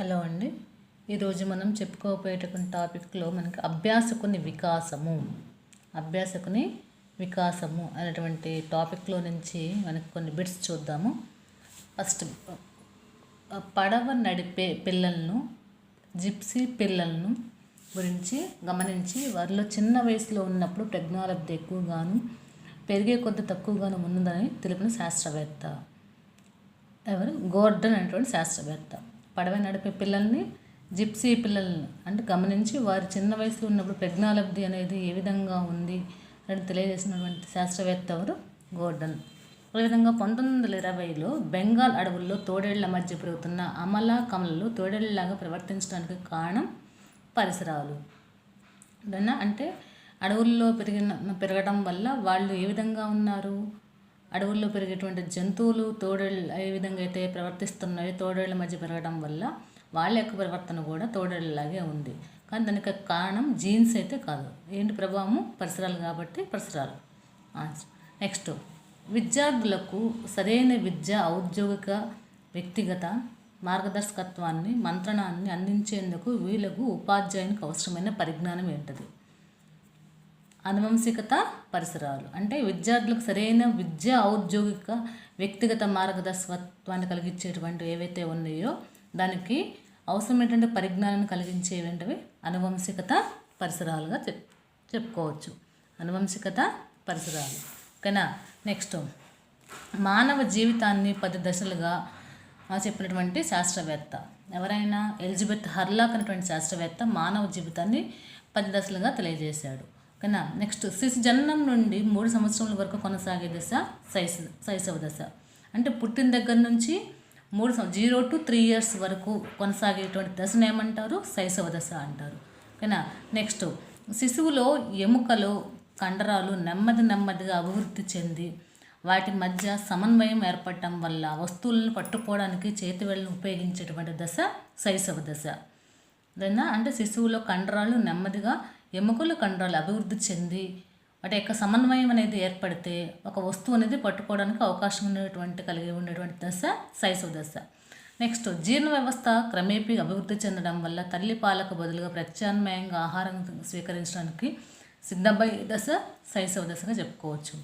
Hello అండి. ఈరోజు మనం చెప్పుకోబోయేటటువంటి టాపిక్లో మనకి అభ్యాసకుని వికాసము. అభ్యాసకుని వికాసము అనేటువంటి టాపిక్లో నుంచి మనకి కొన్ని బిట్స్ చూద్దాము. ఫస్ట్ పడవ నడిపే పిల్లలను జిప్సీ పిల్లలను గురించి గమనించి వారిలో చిన్న వయసులో ఉన్నప్పుడు ప్రజ్ఞాలబ్ధి ఎక్కువగాను పెరిగే కొద్ది తక్కువగాను ఉన్నదని తెలిపిన శాస్త్రవేత్త. ఎవరు? గోర్డన్ అనేటువంటి శాస్త్రవేత్త. పడవ నడిపే పిల్లల్ని జిప్సీ పిల్లల్ని అంటే గమనించి వారి చిన్న వయసులో ఉన్నప్పుడు ప్రజ్ఞాలబ్ధి అనేది ఏ విధంగా ఉంది అని తెలియజేసినటువంటి శాస్త్రవేత్త ఎవరు? గోర్డన్. అదేవిధంగా పంతొమ్మిది వందల ఇరవైలో బెంగాల్ అడవుల్లో తోడేళ్ళ మధ్య పెరుగుతున్న అమలా కమలలు తోడేళ్ళలాగా ప్రవర్తించడానికి కారణం పరిసరాలు. ఏదైనా అంటే అడవుల్లో పెరిగిన పెరగడం వల్ల వాళ్ళు ఏ విధంగా ఉన్నారు? అడవుల్లో పెరిగేటువంటి జంతువులు తోడేళ్ళు ఏ విధంగా అయితే ప్రవర్తిస్తున్నాయో తోడేళ్ళ మధ్య పెరగడం వల్ల వాళ్ళ యొక్క ప్రవర్తన కూడా తోడేళ్ళలాగే ఉంది. కానీ దానికి కారణం జీన్స్ అయితే కాదు. ఏంటి ప్రభావము? పరిసరాలు కాబట్టి పరిసరాలు. నెక్స్ట్ విద్యార్థులకు సరైన విద్య ఔద్యోగిక వ్యక్తిగత మార్గదర్శకత్వాన్ని మంత్రణాన్ని అందించేందుకు వీళ్ళకు ఉపాధ్యాయునికి అవసరమైన పరిజ్ఞానం ఏంటది? అనువంశికత పరిసరాలు. అంటే విద్యార్థులకు సరైన విద్య ఔద్యోగిక వ్యక్తిగత మార్గదర్శకత్వాన్ని కలిగించేటువంటి ఏవైతే ఉన్నాయో దానికి అవసరమైనటువంటి పరిజ్ఞానాన్ని కలిగించేవంటివి అనువంశికత పరిసరాలుగా చెప్ చెప్పుకోవచ్చు. అనువంశికత పరిసరాలు. ఓకేనా? నెక్స్ట్. మానవ జీవితాన్ని పది దశలుగా చెప్పినటువంటి శాస్త్రవేత్త. ఎవరైనా ఎలిజబెత్ హర్లాక్ అనేటువంటి శాస్త్రవేత్త మానవ జీవితాన్ని పది దశలుగా తెలియజేశాడు. ఓకేనా? నెక్స్ట్ శిశు జననం నుండి మూడు సంవత్సరాల వరకు కొనసాగే దశ శైశ శైశవ దశ. అంటే పుట్టిన దగ్గర నుంచి మూడు జీరో టు త్రీ ఇయర్స్ వరకు కొనసాగేటువంటి దశను ఏమంటారు? శైశవ దశ అంటారు. ఓకేనా? నెక్స్ట్ శిశువులో ఎముకలు కండరాలు నెమ్మది నెమ్మదిగా అభివృద్ధి చెంది వాటి మధ్య సమన్వయం ఏర్పడటం వల్ల వస్తువులను పట్టుకోవడానికి చేతి వేళ్ళను ఉపయోగించేటువంటి దశ శైశవ దశ. అంటే శిశువులో కండరాలు నెమ్మదిగా ఎముకలు కండరాలు అభివృద్ధి చెంది వాటి యొక్క సమన్వయం అనేది ఏర్పడితే ఒక వస్తువు అనేది పట్టుకోవడానికి అవకాశం ఉన్నటువంటి కలిగి ఉండేటువంటి దశ శైశవ దశ. నెక్స్ట్ జీర్ణ వ్యవస్థ క్రమేపీ అభివృద్ధి చెందడం వల్ల తల్లి పాలకు బదులుగా ప్రత్యామ్నాయంగా ఆహారం స్వీకరించడానికి సిద్ధమయ్యే దశ శైశవ దశగా చెప్పుకోవచ్చు.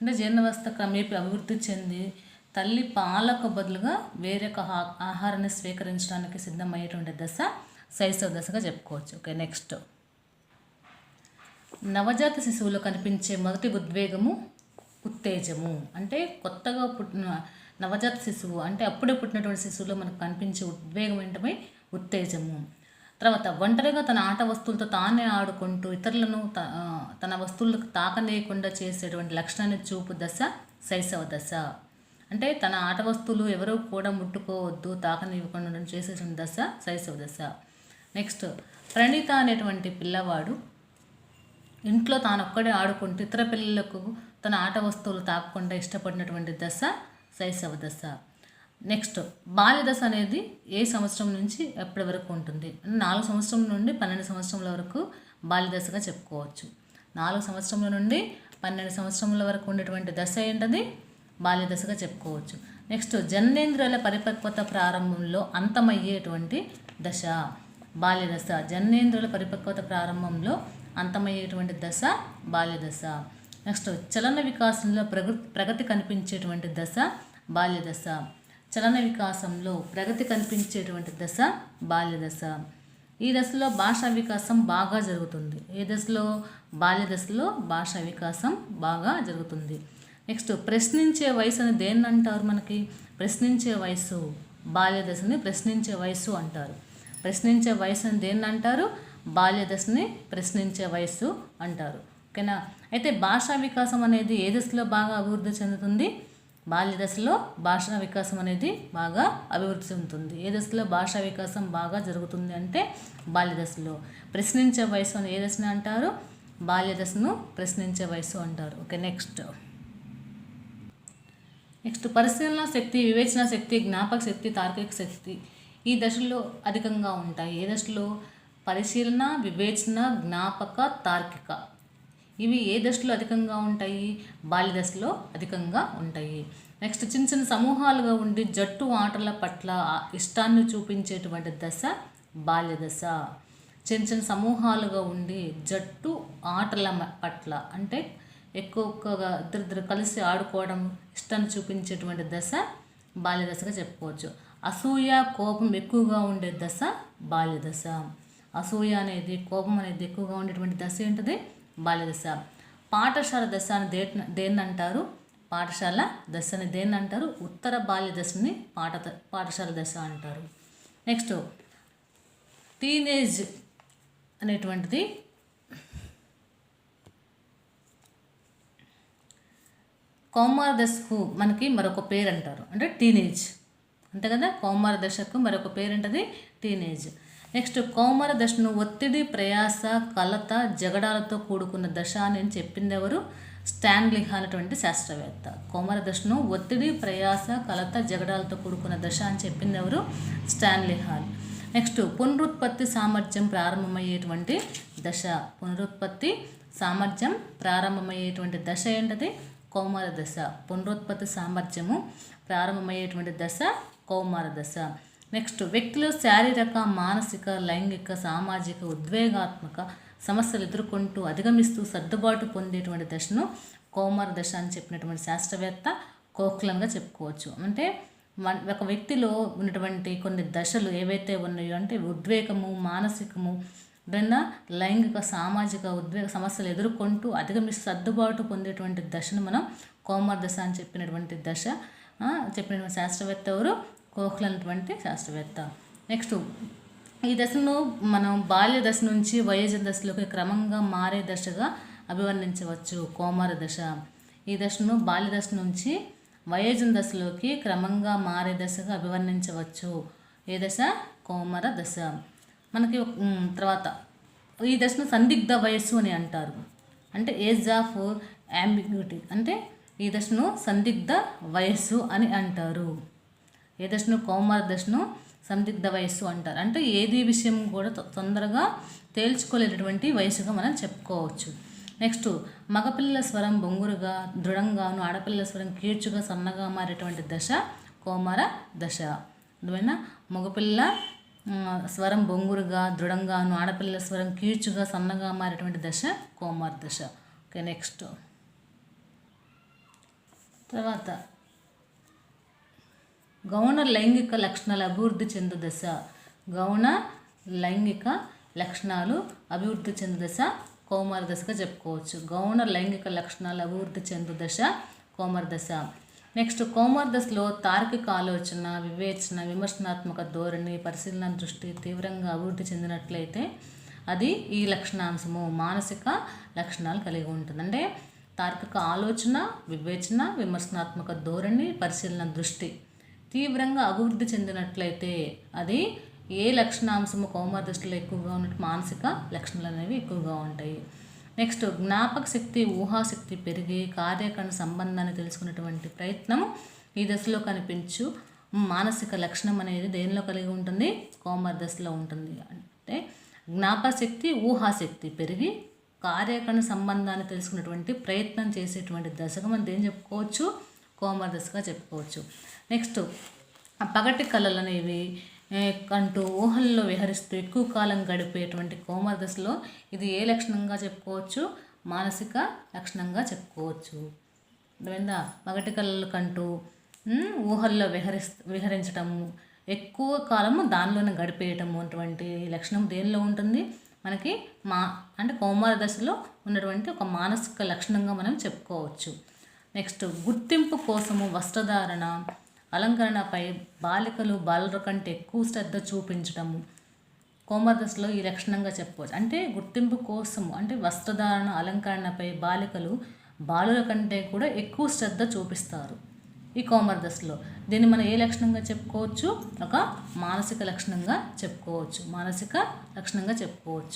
అంటే జీర్ణ వ్యవస్థ క్రమేపీ అభివృద్ధి చెంది తల్లి పాలకు బదులుగా వేరొక ఆహారాన్ని స్వీకరించడానికి సిద్ధమయ్యేటువంటి దశ శైశవ దశగా చెప్పుకోవచ్చు. Okay next. నవజాత శిశువులో కనిపించే మొదటి ఉద్వేగము ఉత్తేజము. అంటే కొత్తగా పుట్టిన నవజాత శిశువు అంటే అప్పుడే పుట్టినటువంటి శిశువులో మనకు కనిపించే ఉద్వేగం ఏంటమే ఉత్తేజము. తర్వాత ఒంటరిగా తన ఆట వస్తువులతో తానే ఆడుకుంటూ ఇతరులను తన వస్తువులకు తాకనేయకుండా చేసేటువంటి లక్షణాన్ని చూపు దశ శైశవ దశ. అంటే తన ఆట వస్తువులు ఎవరో కూడా ముట్టుకోవద్దు తాకనివ్వకుండా చేసేటువంటి దశ శైశవ దశ. నెక్స్ట్ ప్రణీత అనేటువంటి పిల్లవాడు ఇంట్లో తానొక్కడే ఆడుకుంటూ ఇతర పిల్లలకు తన ఆట వస్తువులు తాకకుండా ఇష్టపడినటువంటి దశ శైశవ దశ. నెక్స్ట్ బాల్య దశ అనేది ఏ సంవత్సరం నుంచి ఎప్పటి వరకు ఉంటుంది? నాలుగు సంవత్సరం నుండి పన్నెండు సంవత్సరముల వరకు బాల్య దశగా చెప్పుకోవచ్చు. నాలుగు సంవత్సరముల నుండి పన్నెండు సంవత్సరముల వరకు ఉండేటువంటి దశ ఏంటది? బాల్య దశగా చెప్పుకోవచ్చు. నెక్స్ట్ జననేంద్రియాల పరిపక్వత ప్రారంభంలో అంతమయ్యేటువంటి దశ. బాల్య దశ జననేంద్రియాల పరిపక్వత ప్రారంభంలో అంతమయ్యేటువంటి దశ బాల్యదశ. నెక్స్ట్ చలన వికాసంలో ప్రగతి ప్రగతి కనిపించేటువంటి దశ బాల్యదశ. చలన వికాసంలో ప్రగతి కనిపించేటువంటి దశ బాల్యదశ. ఈ దశలో భాషా వికాసం బాగా జరుగుతుంది. ఏ దశలో? బాల్య దశలో భాషా వికాసం బాగా జరుగుతుంది. నెక్స్ట్ ప్రశ్నించే వయసు అని దేన్ని అంటారు మనకి? ప్రశ్నించే వయసు. బాల్య దశని ప్రశ్నించే వయసు అంటారు. ప్రశ్నించే వయసు అని దేన్ని అంటారు బాల్య దశని ప్రశ్నించే వయస్సు అంటారు. ఓకేనా? అయితే భాషా వికాసం అనేది ఏ దశలో బాగా అభివృద్ధి చెందుతుంది? బాల్య దశలో భాషా వికాసం అనేది బాగా అభివృద్ధి చెందుతుంది. ఏ దశలో భాషా వికాసం బాగా జరుగుతుంది అంటే బాల్య దశలో ప్రశ్నించే వయసు అని ఏ దశని అంటారు? బాల్య దశను ప్రశ్నించే వయసు అంటారు. Okay next. నెక్స్ట్ పరిశీలన శక్తి వివేచన శక్తి జ్ఞాపక శక్తి తార్కిక శక్తి ఈ దశల్లో అధికంగా ఉంటాయి. ఏ దశలో? పరిశీలన వివేచన జ్ఞాపక తార్కిక. ఇవి ఏ దశలో అధికంగా ఉంటాయి? బాల్య దశలో అధికంగా ఉంటాయి. నెక్స్ట్ చిన్న చిన్న సమూహాలుగా ఉండి జట్టు ఆటల పట్ల ఇష్టాన్ని చూపించేటువంటి దశ బాల్య దశ. చిన్న చిన్న సమూహాలుగా ఉండి జట్టు ఆటల పట్ల అంటే ఎక్కువగా ఇద్దరిద్దరు కలిసి ఆడుకోవడం ఇష్టాన్ని చూపించేటువంటి దశ బాల్య దశగా చెప్పుకోవచ్చు. అసూయ కోపం ఎక్కువగా ఉండే దశ బాల్య దశ. అసూయ అనేది కోపం అనేది ఎక్కువగా ఉండేటువంటి దశ ఏంటిది? బాల్యదశ. పాఠశాల దశ అని దే దేన్ని అంటారు పాఠశాల దశని దేన్ని అంటారు ఉత్తర బాల్య దశని పాఠ పాఠశాల దశ అంటారు. నెక్స్ట్ టీనేజ్ అనేటువంటిది కౌమార దశకు మనకి మరొక పేరు అంటారు అంటే టీనేజ్. అంతే కదా? కౌమార దశకు మరొక పేరు ఏంటది టీనేజ్. నెక్స్ట్ కౌమార దశను ఒత్తిడి ప్రయాస కలత జగడాలతో కూడుకున్న దశ అని చెప్పింది ఎవరు స్టాన్లీ అనేటువంటి శాస్త్రవేత్త. కౌమార దశను ఒత్తిడి ప్రయాస కలత జగడాలతో కూడుకున్న దశ అని చెప్పింది ఎవరు స్టాన్లీ హాల్. నెక్స్ట్ పునరుత్పత్తి సామర్థ్యం ప్రారంభమయ్యేటువంటి దశ. పునరుత్పత్తి సామర్థ్యం ప్రారంభమయ్యేటువంటి దశ ఏంటది? కౌమార దశ. పునరుత్పత్తి సామర్థ్యము ప్రారంభమయ్యేటువంటి దశ కౌమార దశ. నెక్స్ట్ వ్యక్తిలో శారీరక మానసిక లైంగిక సామాజిక ఉద్వేగాత్మక సమస్యలు ఎదుర్కొంటూ అధిగమిస్తూ సర్దుబాటు పొందేటువంటి దశను కోమర దశ అని చెప్పినటువంటి శాస్త్రవేత్త కోక్లంగా చెప్పుకోవచ్చు. అంటే మన ఒక వ్యక్తిలో ఉన్నటువంటి కొన్ని దశలు ఏవైతే ఉన్నాయో అంటే ఉద్వేగము మానసికము ఏదైనా లైంగిక సామాజిక ఉద్వేగ సమస్యలు ఎదుర్కొంటూ అధిగమిస్తూ సర్దుబాటు పొందేటువంటి దశను మనం కోమర దశ అని చెప్పినటువంటి దశ చెప్పినటువంటి శాస్త్రవేత్త ఎవరు? కోహ్ల్ అనేటువంటి శాస్త్రవేత్త. నెక్స్ట్ ఈ దశను మనం బాల్య దశ నుంచి వయోజన దశలోకి క్రమంగా మారే దశగా అభివర్ణించవచ్చు. కోమార దశ. ఈ దశను బాల్య దశ నుంచి వయోజన దశలోకి క్రమంగా మారే దశగా అభివర్ణించవచ్చు. ఏ దశ? కోమర దశ. మనకి తర్వాత ఈ దశను సందిగ్ధ వయస్సు అని అంటారు. అంటే ఏజ్ ఆఫ్ యాంబిగ్యూటీ అంటే ఈ దశను సందిగ్ధ వయస్సు అని అంటారు. దశను కౌమార దశను సందిగ్ధ వయస్సు అంటారు. అంటే ఏది విషయం కూడా తొందరగా తేల్చుకోలేనటువంటి వయసుగా మనం చెప్పుకోవచ్చు. నెక్స్ట్ మగపిల్లల స్వరం బొంగురుగా దృఢంగాను ఆడపిల్లల స్వరం కీర్చుగా సన్నగా మారేటువంటి దశ కౌమార దశ. అందువలన మగపిల్ల స్వరం బొంగురుగా దృఢంగాను ఆడపిల్లల స్వరం కీర్చుగా సన్నగా మారేటువంటి దశ కౌమార దశ. Okay next. తర్వాత గౌణ లైంగిక లక్షణాలు అభివృద్ధి చెందు దశ. గౌణ లైంగిక లక్షణాలు అభివృద్ధి చెందు దశ కౌమార దశగా చెప్పుకోవచ్చు. గౌణ లైంగిక లక్షణాలు అభివృద్ధి చెందు దశ కౌమార దశ. నెక్స్ట్ కౌమార దశలో తార్కిక ఆలోచన వివేచన విమర్శనాత్మక ధోరణి పరిశీలన దృష్టి తీవ్రంగా అభివృద్ధి చెందినట్లయితే అది ఈ లక్షణాంశము మానసిక లక్షణాలు కలిగి ఉంటుంది. అంటే తార్కిక ఆలోచన వివేచన విమర్శనాత్మక ధోరణి పరిశీలన దృష్టి తీవ్రంగా అభివృద్ధి చెందినట్లయితే అది ఏ లక్షణాంశము కౌమార దృష్టిలో ఎక్కువగా ఉన్నట్టు మానసిక లక్షణాలు అనేవి ఎక్కువగా ఉంటాయి. నెక్స్ట్ జ్ఞాపక శక్తి ఊహాశక్తి పెరిగి కార్యకరణ సంబంధాన్ని తెలుసుకున్నటువంటి ప్రయత్నం ఈ దశలో కనిపించు మానసిక లక్షణం అనేది దేనిలో కలిగి ఉంటుంది? కౌమార దశలో ఉంటుంది. అంటే జ్ఞాపశక్తి ఊహాశక్తి పెరిగి కార్యకరణ సంబంధాన్ని తెలుసుకున్నటువంటి ప్రయత్నం చేసేటువంటి దశగా మనం ఏం చెప్పుకోవచ్చు? కోమర దశగా చెప్పుకోవచ్చు. నెక్స్ట్ పగటి కళలు అనేవి అంటూ ఊహల్లో విహరిస్తూ ఎక్కువ కాలం గడిపేటువంటి కోమర దశలో ఇది ఏ లక్షణంగా చెప్పుకోవచ్చు? మానసిక లక్షణంగా చెప్పుకోవచ్చు. అర్థమైందా? పగటి కళలు కంటూ ఊహల్లో విహరిస్ విహరించటము ఎక్కువ కాలము దానిలోనే గడిపేయటము అటువంటి లక్షణం దేనిలో ఉంటుంది? మనకి మా అంటే కౌమార దశలో ఉన్నటువంటి ఒక మానసిక లక్షణంగా మనం చెప్పుకోవచ్చు. నెక్స్ట్ గుర్తింపు కోసము వస్త్రధారణ అలంకరణపై బాలికలు బాలుర కంటే ఎక్కువ శ్రద్ధ చూపించడము. కోమర దశలో ఈ లక్షణంగా చెప్పవచ్చు అంటే గుర్తింపు కోసము అంటే వస్త్రధారణ అలంకరణపై బాలికలు బాలుల కంటే కూడా ఎక్కువ శ్రద్ధ చూపిస్తారు ఈ కోమర దశలో దీన్ని మనం ఏ లక్షణంగా చెప్పుకోవచ్చు? ఒక మానసిక లక్షణంగా చెప్పుకోవచ్చు. మానసిక లక్షణంగా చెప్పుకోవచ్చు.